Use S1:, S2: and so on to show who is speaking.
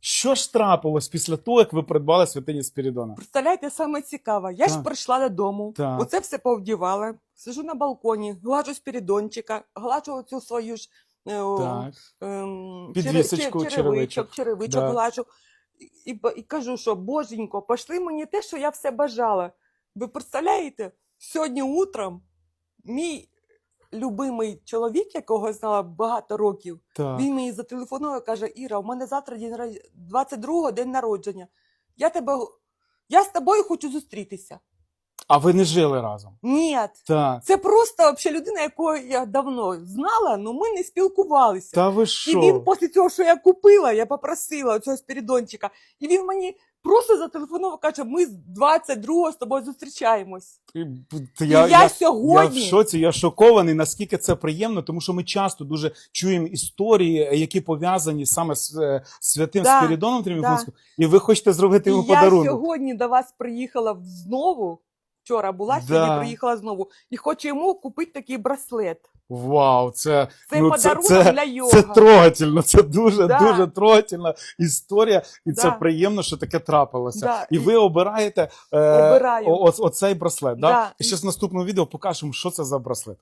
S1: Що ж трапилось після того, як ви придбали святині Спірідона?
S2: Представляєте, саме цікаве. Я ж
S1: Так.
S2: прийшла додому,
S1: Так.
S2: оце все повдівала, сижу на балконі, глажу спірідончика, глажу оцю свою ж е, о,
S1: Так.
S2: ем,
S1: Підвісочку,
S2: чере-
S1: черевичок.
S2: черевичок
S1: Да.
S2: глажу. І, і кажу, що боженько, пошли мені те, що я все бажала. Ви представляєте, сьогодні утром мій любимий чоловік, якого знала багато років,
S1: Так.
S2: він мені зателефонував і каже: Іра, у мене завтра день народ- 22-го день народження. Я тебе я з тобою хочу зустрітися.
S1: А ви не жили разом?
S2: Ні,
S1: Так.
S2: це просто взагалі людина, яку я давно знала, але ми не спілкувалися.
S1: Та ви
S2: І він після цього, що я купила, я попросила цього спірідончика, і він мені просто зателефонував, каже: ми з 22-го з тобою зустрічаємось.
S1: І, б-
S2: І
S1: Я,
S2: я,
S1: я, я в шоці, я шокований, наскільки це приємно, тому що ми часто дуже чуємо історії, які пов'язані саме з е, святим
S2: Да,
S1: Спірідоном Тріміфонським, і ви хочете зробити йому
S2: І я сьогодні до вас приїхала знову. Вчора була, сьогодні
S1: Да.
S2: приїхала знову. І хочу йому купити такий браслет.
S1: Вау, це,
S2: Це
S1: ну,
S2: подарунок
S1: це,
S2: для йога.
S1: це трогательно, це дуже
S2: Да.
S1: дуже трогательна історія, і це
S2: Да.
S1: приємно, що таке трапилося.
S2: Да.
S1: І ви обираєте е,
S2: Обираю.
S1: о- о- оцей браслет. Да?
S2: Да.
S1: І ще з наступному відео покажемо, що це за браслет.